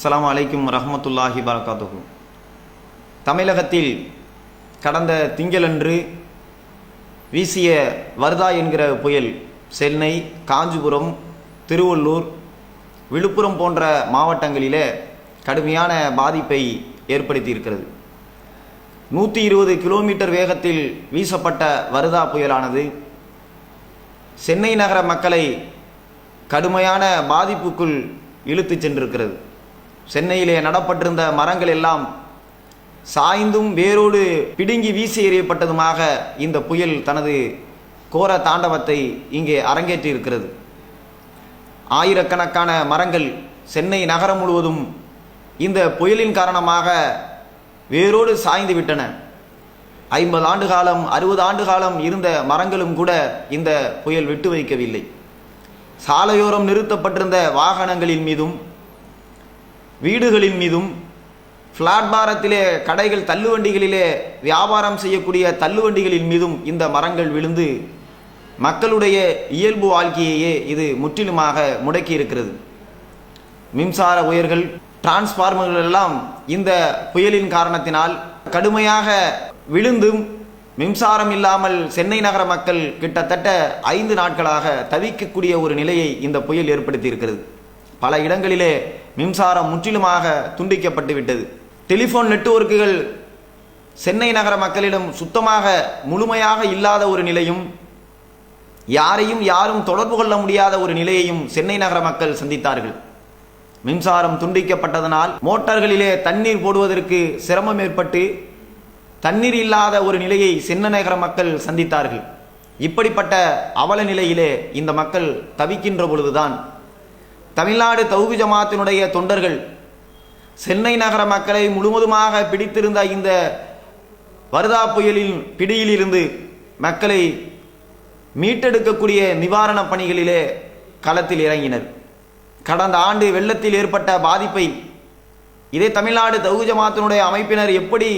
அஸ்லாம் அலைக்கும் ரஹமத்துல்லாஹி வரகாத்துஹு. தமிழகத்தில் கடந்த திங்களன்று வீசிய வர்தா என்கிற புயல் சென்னை காஞ்சிபுரம் திருவள்ளூர் விழுப்புரம் போன்ற மாவட்டங்களிலே கடுமையான பாதிப்பை ஏற்படுத்தியிருக்கிறது. நூற்றி இருபது கிலோமீட்டர் வேகத்தில் வீசப்பட்ட வருதா புயலானது சென்னை நகர மக்களை கடுமையான பாதிப்புக்குள் இழுத்துச் சென்றிருக்கிறது. சென்னையிலே நடப்பட்டிருந்த மரங்கள் எல்லாம் சாய்ந்தும் வேரோடு பிடுங்கி வீசி எறியப்பட்டதுமாக இந்த புயல் தனது கோர தாண்டவத்தை இங்கே அரங்கேற்றி இருக்கிறது ஆயிரக்கணக்கான மரங்கள் சென்னை நகரம் முழுவதும் இந்த புயலின் காரணமாக வேரோடு சாய்ந்து விட்டன. ஐம்பது ஆண்டு காலம் அறுபது ஆண்டு காலம் இருந்த மரங்களும் கூட இந்த புயல் விட்டு வைக்கவில்லை. சாலையோரம் நிறுத்தப்பட்டிருந்த வாகனங்களின் மீதும் வீடுகளின் மீதும் பிளாட்பாரத்திலே கடைகள் தள்ளுவண்டிகளிலே வியாபாரம் செய்யக்கூடிய தள்ளுவண்டிகளின் மீதும் இந்த மரங்கள் விழுந்து மக்களுடைய இயல்பு வாழ்க்கையையே இது முற்றிலுமாக முடக்கி இருக்கிறது. மின்சார உயர்கள் டிரான்ஸ்பார்மர்கள் எல்லாம் இந்த புயலின் காரணத்தினால் கடுமையாக விழுந்தும் மின்சாரம் இல்லாமல் சென்னை நகர மக்கள் கிட்டத்தட்ட ஐந்து நாட்களாக தவிக்கக்கூடிய ஒரு நிலையை இந்த புயல் ஏற்படுத்தி இருக்கிறது பல இடங்களிலே மின்சாரம் முற்றிலுமாக துண்டிக்கப்பட்டு விட்டது. டெலிஃபோன் நெட்வொர்க்குகள் சென்னை நகர மக்களிடம் சுத்தமாக முழுமையாக இல்லாத ஒரு நிலையும் யாரையும் யாரும் தொடர்பு கொள்ள முடியாத ஒரு நிலையையும் சென்னை நகர மக்கள் சந்தித்தார்கள். மின்சாரம் துண்டிக்கப்பட்டதனால் மோட்டார்களிலே தண்ணீர் போடுவதற்கு சிரமம் ஏற்பட்டு தண்ணீர் இல்லாத ஒரு நிலையை சென்னை நகர மக்கள் சந்தித்தார்கள். இப்படிப்பட்ட அவல நிலையிலே இந்த மக்கள் தவிக்கின்ற பொழுதுதான் தமிழ்நாடு தௌகு ஜமாத்தினுடைய தொண்டர்கள் சென்னை நகர மக்களை முழுவதுமாக பிடித்திருந்த இந்த வருதா புயலின் பிடியிலிருந்து மக்களை மீட்டெடுக்கக்கூடிய நிவாரணப் பணிகளிலே களத்தில் இறங்கினர். கடந்த ஆண்டு வெள்ளத்தில் ஏற்பட்ட பாதிப்பை இதே தமிழ்நாடு தகு ஜமாத்தினுடைய அமைப்பினர் எப்படி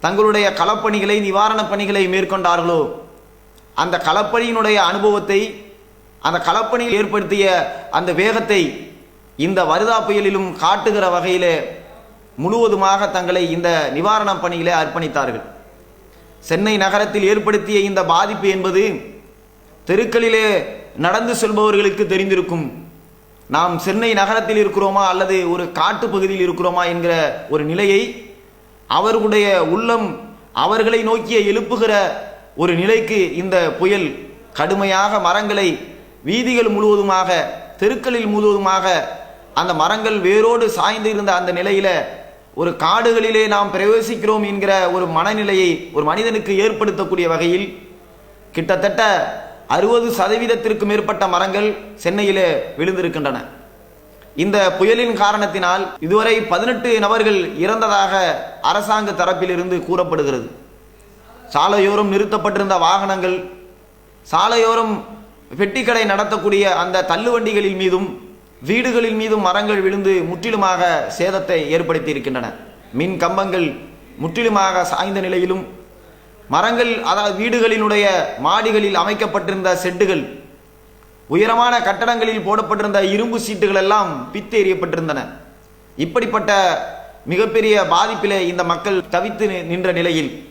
தங்களுடைய களப்பணிகளை நிவாரணப் பணிகளை மேற்கொண்டார்களோ அந்த களப்பணியினுடைய அனுபவத்தை அந்த களப்பணியில் ஏற்படுத்திய அந்த வேகத்தை இந்த வருதா புயலிலும் காட்டுகிற வகையிலே முழுவதுமாக தங்களை இந்த நிவாரணப் பணியிலே அர்ப்பணித்தார்கள். சென்னை நகரத்தில் ஏற்படுத்திய இந்த பாதிப்பு என்பது தெருக்களிலே நடந்து செல்பவர்களுக்கு தெரிந்திருக்கும். நாம் சென்னை நகரத்தில் இருக்கிறோமா அல்லது ஒரு காட்டு பகுதியில் இருக்கிறோமா என்கிற ஒரு நிலையை அவர்களுடைய உள்ளம் அவர்களை நோக்கிய எழுப்புகிற ஒரு நிலைக்கு இந்த புயல் கடுமையாக மரங்களை வீதிகள் முழுவதுமாக தெருக்களில் முழுவதுமாக அந்த மரங்கள் வேரோடு சாய்ந்து இருந்த அந்த நிலையில ஒரு காடுகளிலே நாம் பிரவேசிக்கிறோம் என்கிற ஒரு மனநிலையை ஒரு மனிதனுக்கு ஏற்படுத்தக்கூடிய வகையில் கிட்டத்தட்ட அறுபது சதவீதத்திற்கு மேற்பட்ட மரங்கள் சென்னையிலே விழுந்திருக்கின்றன. இந்த புயலின் காரணத்தினால் இதுவரை பதினெட்டு நபர்கள் இறந்ததாக அரசாங்க தரப்பிலிருந்து கூறப்படுகிறது. சாலையோரம் நிறுத்தப்பட்டிருந்த வாகனங்கள் சாலையோரம் பெட்டிக்கடை நடத்தக்கூடிய அந்த தள்ளுவண்டிகளின் மீதும் வீடுகளின் மீதும் மரங்கள் விழுந்து முற்றிலுமாக சேதத்தை ஏற்படுத்தி இருக்கின்றன மின் கம்பங்கள் முற்றிலுமாக சாய்ந்த நிலையிலும் மரங்கள் அதாவது வீடுகளினுடைய மாடிகளில் அமைக்கப்பட்டிருந்த செட்டுகள் உயரமான கட்டடங்களில் போடப்பட்டிருந்த இரும்பு சீட்டுகள் எல்லாம் பித்து எறியப்பட்டிருந்தன. இப்படிப்பட்ட மிகப்பெரிய பாதிப்பிலே இந்த மக்கள் தவித்து நி- நின்ற நிலையில்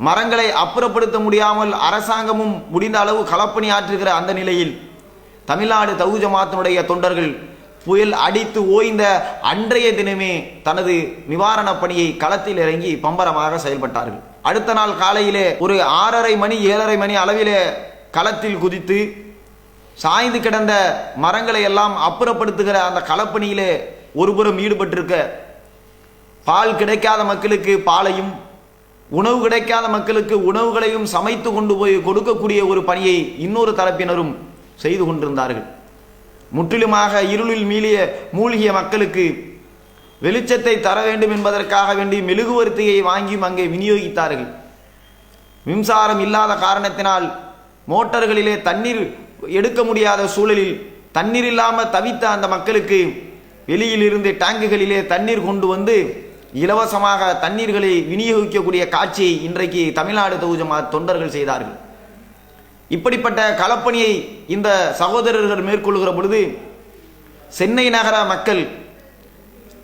மரங்களை அப்புறப்படுத்த முடியாமல் அரசாங்கமும் முடிந்த அளவு களப்பணி ஆற்றுகிற அந்த நிலையில் தமிழ்நாடு தவுஜமாத்தினுடைய தொண்டர்கள் புயல் அடித்து ஓய்ந்த அன்றைய தினமே தனது நிவாரணப் பணியை களத்தில் இறங்கி பம்பரமாக செயல்பட்டார்கள். அடுத்த நாள் காலையிலே ஒரு ஆறரை மணி ஏழரை மணி அளவிலே களத்தில் குதித்து சாய்ந்து கிடந்த மரங்களை எல்லாம் அப்புறப்படுத்துகிற அந்த களப்பணியிலே ஒருபுறம் ஈடுபட்டிருக்க பால் கிடைக்காத மக்களுக்கு பாலையும் உணவு கிடைக்காத மக்களுக்கு உணவுகளையும் சமைத்து கொண்டு போய் கொடுக்கக்கூடிய ஒரு பணியை இன்னொரு தரப்பினரும் செய்து கொண்டிருந்தார்கள். முற்றிலுமாக இருளில் மீளிய மூழ்கிய மக்களுக்கு வெளிச்சத்தை தர வேண்டும் என்பதற்காக வேண்டி மெழுகுவர்த்தியை வாங்கியும் அங்கே விநியோகித்தார்கள். மின்சாரம் இல்லாத காரணத்தினால் மோட்டர்களிலே தண்ணீர் எடுக்க முடியாத சூழலில் தண்ணீர் இல்லாமல் தவித்த அந்த மக்களுக்கு வெளியில் இருந்து டேங்குகளிலே தண்ணீர் கொண்டு வந்து இலவசமாக தண்ணீர்களை விநியோகிக்கக்கூடிய காட்சியை இன்றைக்கு தமிழ்நாடு தொகுதி தொண்டர்கள் செய்தார்கள். இப்படிப்பட்ட களப்பணியை இந்த சகோதரர்கள் மேற்கொள்கிற பொழுது சென்னை நகர மக்கள்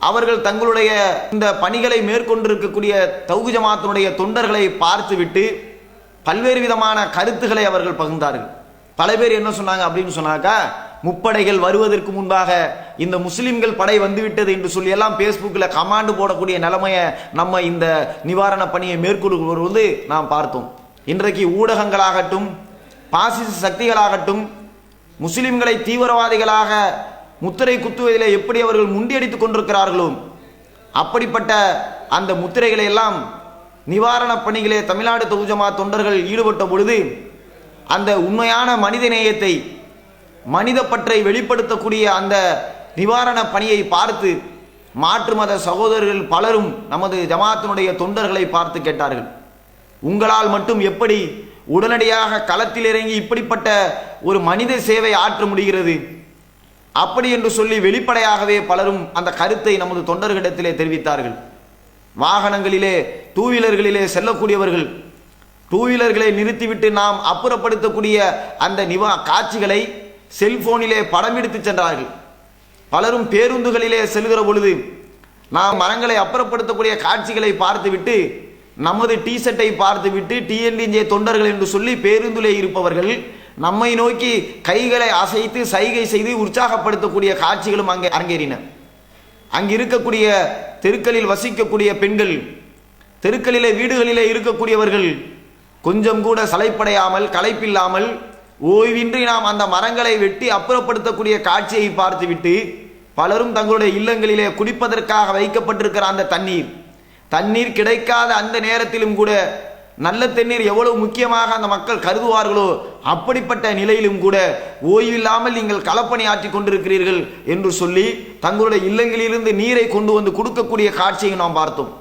அவர்கள் தங்களுடைய இந்த பணிகளை மேற்கொண்டிருக்கக்கூடிய தௌகு ஜமாத்தினுடைய தொண்டர்களை பார்த்துவிட்டு பல்வேறு விதமான கருத்துக்களை அவர்கள் பகிர்ந்தார்கள். பல பேர் என்ன சொன்னாங்க அப்படின்னு சொன்னாக்கா முப்படைகள் வருவதற்கு முன்பாக இந்த முஸ்லிம்கள் படை வந்துவிட்டது என்று சொல்லி எல்லாம் பேஸ்புக்கில் கமாண்டு போடக்கூடிய நிலைமையை நம்ம இந்த நிவாரண பணியை மேற்கொள்வது நாம் பார்த்தோம். இன்றைக்கு ஊடகங்களாகட்டும் பாசிச சக்திகளாகட்டும் முஸ்லிம்களை தீவிரவாதிகளாக முத்திரை குத்துவதில் எப்படி அவர்கள் முண்டியடித்துக் கொண்டிருக்கிறார்களோ அப்படிப்பட்ட அந்த முத்திரைகளை எல்லாம் நிவாரணப் பணிகளே தமிழ்நாடு தொகுஜமா தொண்டர்கள் ஈடுபட்ட பொழுது அந்த உண்மையான மனித நேயத்தை மனித பற்றை வெளிப்படுத்தக்கூடிய அந்த நிவாரண பணியை பார்த்து மாற்று மத சகோதரர்கள் பலரும் நமது ஜமாத்தினுடைய தொண்டர்களை பார்த்து கேட்டார்கள். உங்களால் மட்டும் எப்படி உடனடியாக களத்தில் இறங்கி இப்படிப்பட்ட ஒரு மனித சேவை ஆற்ற முடிகிறது? அப்படி என்று சொல்லி வெளிப்படையாகவே பலரும் அந்த கருத்தை நமது தொண்டர்களிடத்திலே தெரிவித்தார்கள். வாகனங்களிலே டூவீலர்களிலே செல்லக்கூடியவர்கள் டூவீலர்களை நிறுத்திவிட்டு நாம் அப்புறப்படுத்தக்கூடிய அந்த நிவா காட்சிகளை செல்போனிலே படம் எடுத்து சென்றார்கள். பலரும் பேருந்துகளிலே செல்கிற பொழுது நாம் மரங்களை அப்புறப்படுத்தக்கூடிய காட்சிகளை பார்த்துவிட்டு நமது டி ஷர்ட்டை பார்த்துவிட்டு டிஎன்டிஜே தொண்டர்கள் என்று சொல்லி பேருந்திலே இருப்பவர்கள் நம்மை நோக்கி கைகளை அசைத்து சைகை செய்து உற்சாகப்படுத்தக்கூடிய காட்சிகளும் அங்கே அரங்கேறின. அங்கு இருக்கக்கூடிய தெருக்களில் வசிக்கக்கூடிய பெண்கள் தெருக்களிலே வீடுகளிலே இருக்கக்கூடியவர்கள் கொஞ்சம் கூட சலைப்படையாமல் களைப்பில்லாமல் ஓய்வின்றி நாம் அந்த மரங்களை வெட்டி அப்புறப்படுத்தக்கூடிய காட்சியை பார்த்துவிட்டு பலரும் தங்களுடைய இல்லங்களிலே குடிப்பதற்காக வைக்கப்பட்டிருக்கிற அந்த தண்ணீர். தண்ணீர் கிடைக்காத அந்த நேரத்திலும் கூட நல்ல தண்ணீர் எவ்வளவு முக்கியமாக அந்த மக்கள் கருதுவார்களோ அப்படிப்பட்ட நிலையிலும் கூட ஓய்வில்லாமல் நீங்கள் களப்பணி ஆற்றி கொண்டிருக்கிறீர்கள் என்று சொல்லி தங்களுடைய இல்லங்களிலிருந்து நீரை கொண்டு வந்து கொடுக்கக்கூடிய காட்சியை நாம் பார்த்தோம்.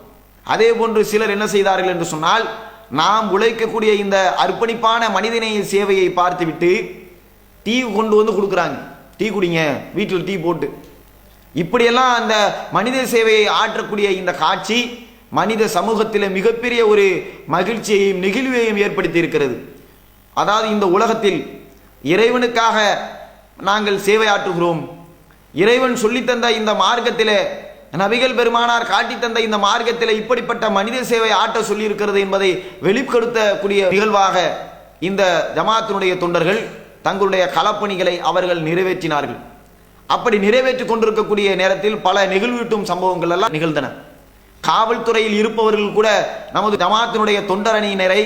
அதே போன்று சிலர் என்ன செய்தார்கள் என்று சொன்னால் நாம் உழைக்கக்கூடிய இந்த அர்ப்பணிப்பான மனிதநேய சேவையை பார்த்துவிட்டு டீ கொண்டு வந்து கொடுக்குறாங்க. டீ குடிங்க வீட்டில் டீ போட்டு. இப்படியெல்லாம் அந்த மனித சேவையை ஆற்றக்கூடிய இந்த காட்சி மனித சமூகத்தில் மிகப்பெரிய ஒரு மகிழ்ச்சியையும் நெகிழ்வையும் ஏற்படுத்தி இருக்கிறது அதாவது இந்த உலகத்தில் இறைவனுக்காக நாங்கள் சேவை ஆற்றுகிறோம் இறைவன் சொல்லித்தந்த இந்த மார்க்கத்தில் நபிகள் பெருமானார் காட்டி தந்த இந்த மார்க்கத்தில் இப்படிப்பட்ட மனித சேவை ஆட்ட சொல்லியிருக்கிறது என்பதை வெளிப்படுத்தக்கூடிய நிகழ்வாக இந்த ஜமாத்தினுடைய தொண்டர்கள் தங்களுடைய களப்பணிகளை அவர்கள் நிறைவேற்றினார்கள். அப்படி நிறைவேற்றி கொண்டிருக்கக்கூடிய நேரத்தில் பல நெகிழ்வீட்டும் சம்பவங்கள் எல்லாம் நிகழ்ந்தன. காவல்துறையில் இருப்பவர்கள் கூட நமது ஜமாத்தினுடைய தொண்டரணியினரை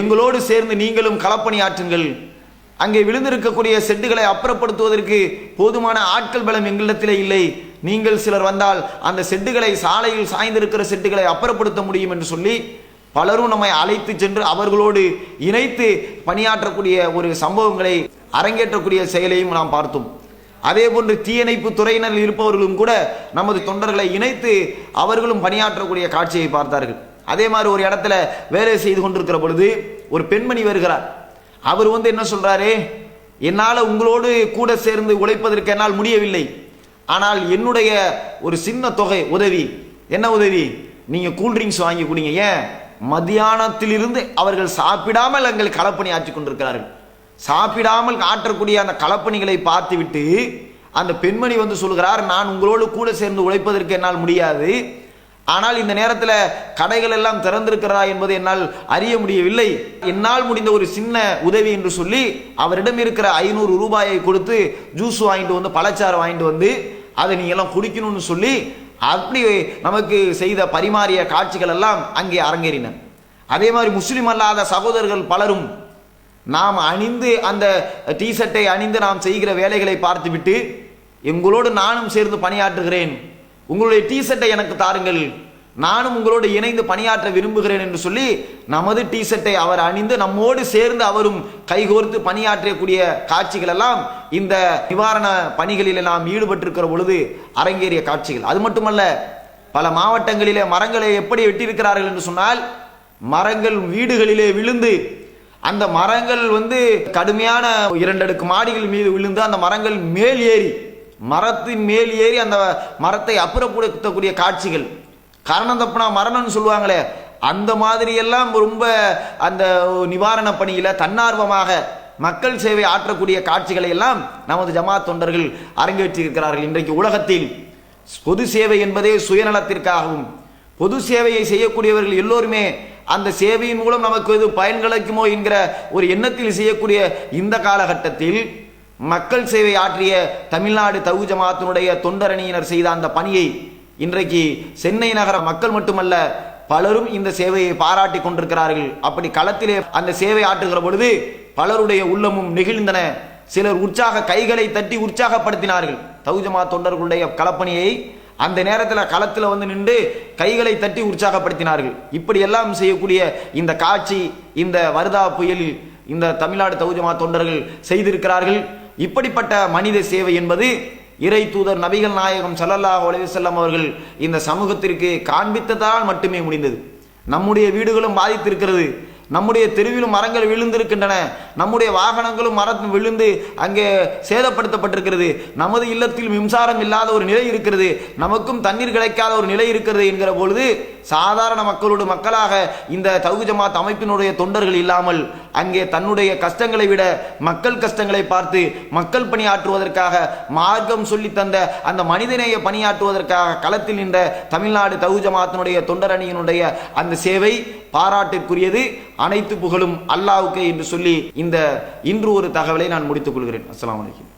எங்களோடு சேர்ந்து நீங்களும் களப்பணி ஆற்றுங்கள் அங்கே விழுந்திருக்கக்கூடிய செட்டுகளை அப்புறப்படுத்துவதற்கு போதுமான ஆட்கள் பலம் எங்களிடத்திலே இல்லை. நீங்கள் சிலர் வந்தால் அந்த செட்டுகளை சாலையில் சாய்ந்திருக்கிற செட்டுகளை அப்புறப்படுத்த முடியும் என்று சொல்லி பலரும் நம்மை அழைத்து சென்று அவர்களோடு இணைத்து பணியாற்றக்கூடிய ஒரு சம்பவங்களை அரங்கேற்றக்கூடிய செயலையும் நாம் பார்த்தோம். அதே போன்று தீயணைப்பு துறையினர் இருப்பவர்களும் கூட நமது தொண்டர்களை இணைத்து அவர்களும் பணியாற்றக்கூடிய காட்சியை பார்த்தார்கள். அதே மாதிரி ஒரு இடத்துல வேலை செய்து கொண்டிருக்கிற பொழுது ஒரு பெண்மணி வருகிறார். அவர் வந்து என்ன சொல்றாரு? என்னால் உங்களோடு கூட சேர்ந்து உழைப்பதற்கு என்னால் முடியவில்லை. ஆனால் என்னுடைய ஒரு சின்ன தொகை உதவி. என்ன உதவி? நீங்கள் கூல்ட்ரிங்க்ஸ் வாங்கி கொடுங்க. ஏன்? மதியானத்திலிருந்து அவர்கள் சாப்பிடாமல் எங்கள் களப்பணி ஆற்றி கொண்டிருக்கிறார்கள். சாப்பிடாமல் ஆற்றக்கூடிய அந்த களப்பணிகளை பார்த்துவிட்டு அந்த பெண்மணி வந்து சொல்கிறார் நான் உங்களோடு கூட சேர்ந்து உழைப்பதற்கு என்னால் முடியாது. ஆனால் இந்த நேரத்தில் கடைகள் எல்லாம் திறந்திருக்கிறதா என்பதை என்னால் அறிய முடியவில்லை. என்னால் முடிந்த ஒரு சின்ன உதவி என்று சொல்லி அவரிடம் இருக்கிற ஐநூறு ரூபாயை கொடுத்து ஜூஸ் வாங்கிட்டு வந்து பழச்சாறு வாங்கிட்டு வந்து அதை நீங்கள்லாம் குடிக்கணும்னு சொல்லி அப்படி நமக்கு செய்த பரிமாறிய காட்சிகள் எல்லாம் அங்கே அரங்கேறின. அதே மாதிரி முஸ்லீம் அல்லாத சகோதரர்கள் பலரும் நாம் அணிந்து அந்த டிஷர்ட்டை அணிந்து நாம் செய்கிற வேலைகளை பார்த்துவிட்டு எங்களோடு நானும் சேர்ந்து பணியாற்றுகிறேன். உங்களுடைய டிஷர்ட்டை எனக்கு தாருங்கள். நானும் உங்களோடு இணைந்து பணியாற்ற விரும்புகிறேன் என்று சொல்லி நமது டிஷர்ட்டை அவர் அணிந்து நம்மோடு சேர்ந்து அவரும் கைகோர்த்து பணியாற்றக்கூடிய காட்சிகள் எல்லாம் இந்த நிவாரண பணிகளில் நாம் ஈடுபட்டிருக்கிற பொழுது அரங்கேறிய காட்சிகள். அது மட்டுமல்ல பல மாவட்டங்களிலே மரங்களை எப்படி வெட்டியிருக்கிறார்கள் என்று சொன்னால் மரங்கள் வீடுகளிலே விழுந்து அந்த மரங்கள் வந்து கடுமையான இரண்டடுக்கு மாடிகள் மீது விழுந்து அந்த மரங்கள் மேல் ஏறி மரத்தின் மேல் ஏறி அந்த மரத்தை அப்புறப்படுத்தக்கூடிய காட்சிகள். காரணம் தப்புனா மரணம்னு சொல்லுவாங்களே அந்த மாதிரி எல்லாம் ரொம்ப அந்த நிவாரண பணியில் தன்னார்வமாக மக்கள் சேவை ஆற்றக்கூடிய காட்சிகளை எல்லாம் நமது ஜமாத் தொண்டர்கள் அரங்கேற்றிருக்கிறார்கள் இன்றைக்கு உலகத்தில். பொது சேவை என்பதே சுயநலத்திற்காகவும் பொது சேவையை செய்யக்கூடியவர்கள் எல்லோருமே அந்த சேவையின் மூலம் நமக்கு எது பயன் கிடைக்குமோ என்கிற ஒரு எண்ணத்தில் செய்யக்கூடிய இந்த காலகட்டத்தில் மக்கள் சேவை ஆற்றிய தமிழ்நாடு தகு ஜமாத்தினுடைய தொண்டரணியினர் செய்த அந்த பணியை இன்றைக்கு சென்னை நகர மக்கள் மட்டுமல்ல பலரும் இந்த சேவையை பாராட்டி கொண்டிருக்கிறார்கள். அப்படி களத்திலே அந்த சேவை ஆற்றுகிற பொழுது பலருடைய உள்ளமும் நெகிழ்ந்தன. சிலர் உற்சாக கைகளை தட்டி உற்சாகப்படுத்தினார்கள். தௌஜமா தொண்டர்களுடைய களப்பணியை அந்த நேரத்தில் களத்தில் வந்து நின்று கைகளை தட்டி உற்சாகப்படுத்தினார்கள். இப்படி எல்லாம் செய்யக்கூடிய இந்த காட்சி இந்த வருதா புயலில் இந்த தமிழ்நாடு தௌஜமா தொண்டர்கள் செய்திருக்கிறார்கள். இப்படிப்பட்ட மனித சேவை என்பது இறை தூதர் நபிகள் நாயகம் ஸல்லல்லாஹு அலைஹி வஸல்லம் அவர்கள் இந்த சமூகத்திற்கு காண்பித்ததால் மட்டுமே முடிந்தது. நம்முடைய வீடுகளும் பாதித்திருக்கிறது. நம்முடைய தெருவிலும் மரங்கள் விழுந்திருக்கின்றன. நம்முடைய வாகனங்களும் மரம் விழுந்து அங்கே சேதப்படுத்தப்பட்டிருக்கிறது. நமது இல்லத்தில் மின்சாரம் இல்லாத ஒரு நிலை இருக்கிறது. நமக்கும் தண்ணீர் கிடைக்காத ஒரு நிலை இருக்கிறது என்கிற பொழுது சாதாரண மக்களோடு மக்களாக இந்த தகுதி ஜமாத் அமைப்பினுடைய தொண்டர்கள் இல்லாமல் அங்கே தன்னுடைய கஷ்டங்களை விட மக்கள் கஷ்டங்களை பார்த்து மக்கள் பணியாற்றுவதற்காக மார்க்கம் சொல்லி தந்த அந்த மனிதநேய பணியாற்றுவதற்காக களத்தில் நின்ற தமிழ்நாடு தௌஹீத் ஜமாத்தினுடைய தொண்டரணியினுடைய அந்த சேவை பாராட்டிற்குரியது. அனைத்து புகழும் அல்லாவுக்கு என்று சொல்லி இந்த இன்று ஒரு தகவலை நான் முடித்துக் கொள்கிறேன். அஸ்லாம் வலைக்கம்